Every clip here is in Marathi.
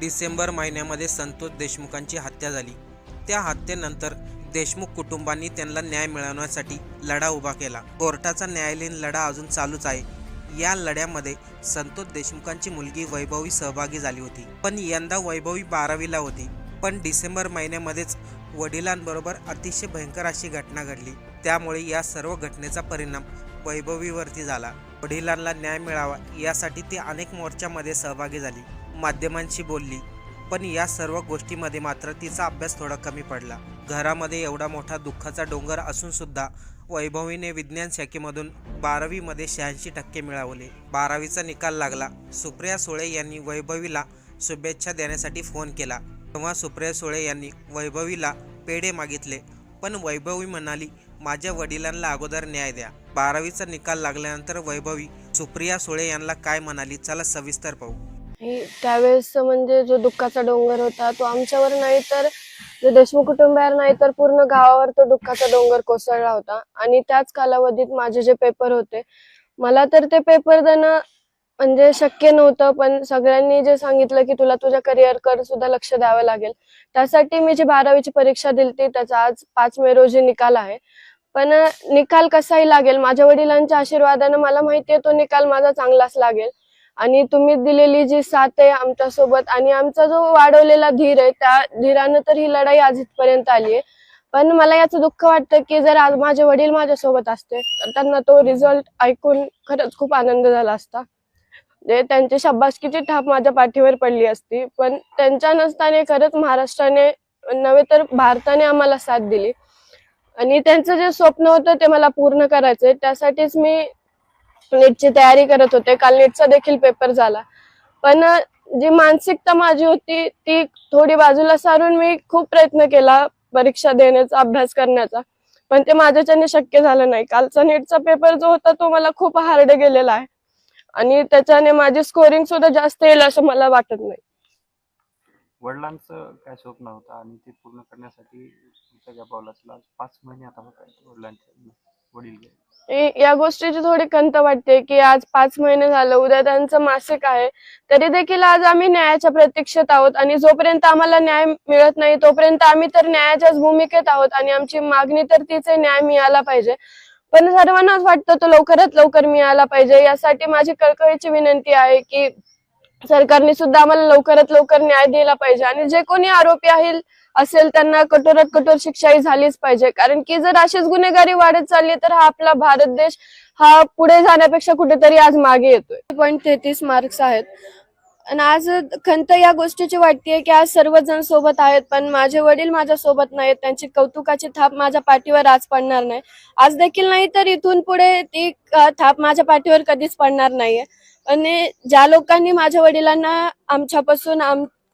डिसेंबर महिन्यामध्ये संतोष देशमुखांची हत्या झाली. त्या हत्येनंतर देशमुख कुटुंबांनी त्यांना न्याय मिळवण्यासाठी लढा उभा केला. कोर्टाचा न्यायालयीन लढा अजून चालूच आहे. या लढ्यामध्ये संतोष देशमुखांची मुलगी वैभवी सहभागी झाली होती. पण यंदा वैभवी बारावीला होती. पण डिसेंबर महिन्यामध्येच वडिलांबरोबर अतिशय भयंकर अशी घटना घडली. त्यामुळे या सर्व घटनेचा परिणाम वैभवीवरती झाला. वडिलांना न्याय मिळावा यासाठी ती अनेक मोर्चामध्ये सहभागी झाली. माध्यमांशी बोलली. पण या सर्व गोष्टीमध्ये मात्र तिचा अभ्यास थोडा कमी पडला. घरामध्ये एवढा मोठा दुःखाचा डोंगर असून सुद्धा वैभवीने विज्ञान शाखेमधून बारावीमध्ये शहाऐंशी टक्के मिळवले. बारावीचा निकाल लागला. सुप्रिया सुळे यांनी वैभवीला शुभेच्छा देण्यासाठी फोन केला. तेव्हा सुप्रिया सुळे यांनी वैभवीला पेढे मागितले. पण वैभवी म्हणाली माझ्या वडिलांना अगोदर न्याय द्या. बारावीचा निकाल लागल्यानंतर वैभवी सुप्रिया सुळे यांना काय म्हणाली चला सविस्तर पाहू. आणि त्यावेळेस म्हणजे जो दुःखाचा डोंगर होता तो आमच्यावर नाही तर जो देशमुख कुटुंबावर नाही तर पूर्ण गावावर तो दुःखाचा डोंगर कोसळला होता. आणि त्याच कालावधीत माझे जे पेपर होते मला तर ते पेपर देणं म्हणजे शक्य नव्हतं पण सगळ्यांनी जे सांगितलं की तुला तुझ्या करिअरकडे सुद्धा लक्ष द्यावं लागेल. त्यासाठी मी जी बारावीची परीक्षा दिली त्याचा आज पाच मे रोजी निकाल आहे. पण निकाल कसाही लागेल माझ्या वडिलांच्या आशीर्वादानं मला माहितीये तो निकाल माझा चांगलाच लागेल. आणि तुम्ही दिलेली जी साथ आहे आमच्यासोबत आणि आमचा जो वाढवलेला धीर आहे त्या धीरानं तर ही लढाई आज इथपर्यंत आली आहे. पण मला याचं दुःख वाटतं की जर आज माझे वडील माझ्यासोबत असते तर त्यांना तो रिझल्ट ऐकून खरंच खूप आनंद झाला असता. जे त्यांची शाबासकीची थाप माझ्या पाठीवर पडली असती पण त्यांच्या नसताने खरंच महाराष्ट्राने नव्हे तर भारताने आम्हाला साथ दिली. आणि त्यांचं जे स्वप्न होतं ते मला पूर्ण करायचंय त्यासाठीच मी नीटची तयारी करत होते. काल नीटचा देखील पेपर झाला. पण जी मानसिकता माझी होती ती थोडी बाजूला सारून मी खूप प्रयत्न केला परीक्षा देण्याचा अभ्यास करण्याचा. पण ते माझ्याच्याने शक्य झालं नाही. कालचा नीटचा पेपर जो होता तो मला खूप हार्ड गेलेला आहे. आणि त्याच्याने माझी स्कोरिंग सुद्धा जास्त येईल असं मला वाटत नाही. वडिलांचं काय स्वप्न होतं आणि ते पूर्ण करण्यासाठी तुमच्या ज्या पावलाचं पाच महिने आता होत वडील या गोष्टीची थोडी खंत वाटते की आज पाच महिने झालं उद्या त्यांचं मासिक आहे. तरी देखील आज आम्ही न्यायाच्या प्रतीक्षेत आहोत आणि जोपर्यंत आम्हाला न्याय मिळत नाही तोपर्यंत आम्ही तर न्यायाच्याच भूमिकेत आहोत आणि आमची मागणी तर तिचे न्याय मिळाला पाहिजे. पण सर्वांनाच वाटतं तो लवकरात लवकर मिळाला पाहिजे. यासाठी माझी कळकळीची विनंती आहे की सरकारने सुद्धा आम्हाला लवकरात लवकर न्याय दिला पाहिजे. आणि जे कोणी आरोपी आहे असेल त्यांना कठोरात कठोर शिक्षा ही झालीच पाहिजे. कारण की जर अशीच गुन्हेगारी वाढत चालली तर हा आपला भारत देश हा पुढे जाण्यापेक्षा कुठेतरी आज मागे येतोय. पॉईंट तेहतीस मार्क्स आहेत. आणि आज खंत या गोष्टीची वाटते की आज सर्वजण सोबत आहेत पण माझे वडील माझ्या सोबत नाहीत. त्यांची कौतुकाची थाप माझ्या पाठीवर आज पडणार नाही. आज देखील नाही तर इथून पुढे ती थाप माझ्या पाठीवर कधीच पडणार नाहीये. आणि ज्या लोकांनी माझ्या वडिलांना आमच्यापासून आम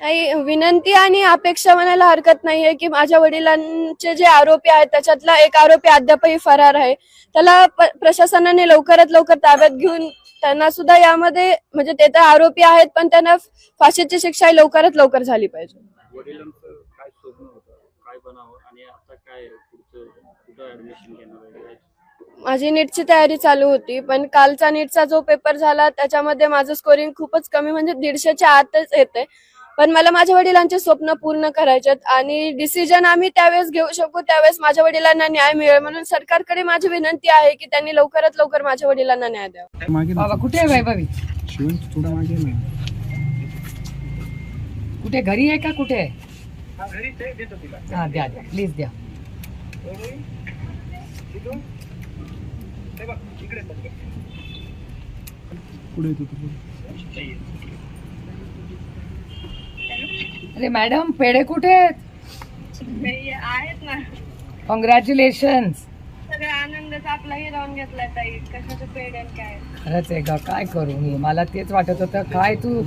काही विनंती आणि अपेक्षा म्हणायला हरकत नाहीये की माझ्या वडिलांचे जे आरोपी आहेत त्याच्यातला एक आरोपी अद्यापही फरार आहे. त्याला प्रशासनाने लवकरात लवकर ताब्यात घेऊन त्यांना सुद्धा यामध्ये म्हणजे ते तर आरोपी आहेत पण त्यांना फाशीची शिक्षा ही लवकरात लवकर झाली पाहिजे. माझी नीटची तयारी चालू होती पण कालचा नीटचा जो पेपर झाला त्याच्यामध्ये माझं स्कोरिंग खूपच कमी म्हणजे दीडशेच्या आतच येते पण मला माझ्या वडिलांचे स्वप्न पूर्ण करायचे आणि डिसिजन आम्ही त्यावेळेस घेऊ शकू त्यावेळेस माझ्या वडिलांना न्याय मिळेल म्हणून सरकारकडे माझी विनंती आहे की त्यांनी लवकरात लवकर माझ्या वडिलांना न्याय द्यावा. बाबा कुठे आहे वैभवी शिवण थोडा मागे ना. कुठे घरी आहे का कुठे? आहे हा द्या द्या. प्लीज द्या. पुढे येतो तू पुढे. अरे मॅडम पेढे कुठे आहेत? आहेत ना. कॉंग्रॅच्युलेशन सगळा आनंदच आपला हिरावून घेतला ताई. कशाचं पेड काय? खरंच आहे ग काय करू मी? मला तेच वाटत होतं काय तू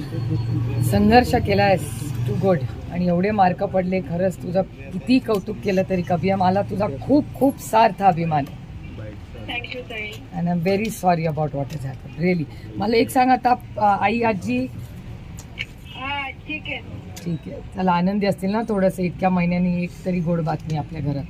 संघर्ष केलायस? Too good. आणि एवढे मार्क पडले खरंच तुझं किती कौतुक केलं तरी कभी. मला तुझा खूप खूप सार्थ अभिमान आहे. थँक्यू ताई. And I am very sorry about what is happen really मला एक सांग आता आई आजी? हा ठीक आहे. ठीक आहे. चला आनंदी असतील ना थोडंसं इतक्या महिन्यांनी एक तरी गोड बातमी आपल्या घरात.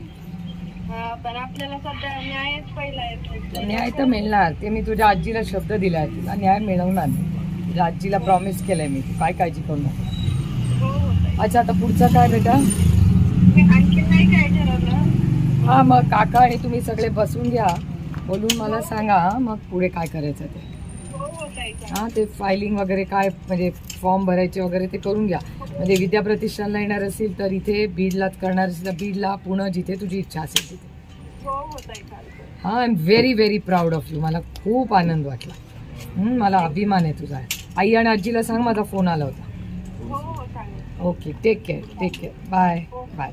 हा पण आपल्याला सध्या न्यायच पहिला येतो न्याय तर मिळणार. ते मी तुझ्या आजीला शब्द दिलाय. तुला न्याय मिळवणार मी तुझ्या आजीला प्रॉमिस केलंय मी. तू काय काळजी करू नको. हो हो ताई. अच्छा आता पुढचं काय बेटा? आणखी नाही काय ठरवलं? हा मग काका आणि तुम्ही सगळे बसून घ्या. बोलून मला सांगा मग पुढे काय करायचं ते. हो हो ताई हां ते फायलिंग वगैरे काय म्हणजे फॉर्म भरायचे वगैरे ते करून घ्या. म्हणजे विद्या प्रतिष्ठानला येणार असेल तर इथे बीडलाच करणार असेल तर बीडला पुणे जिथे तुझी इच्छा असेल तिथे. हो I am very very proud of you मला खूप आनंद वाटला. मला अभिमान आहे तुझा. आई आणि आजीला सांग माझा फोन आला होता. Okay take care take care bye bye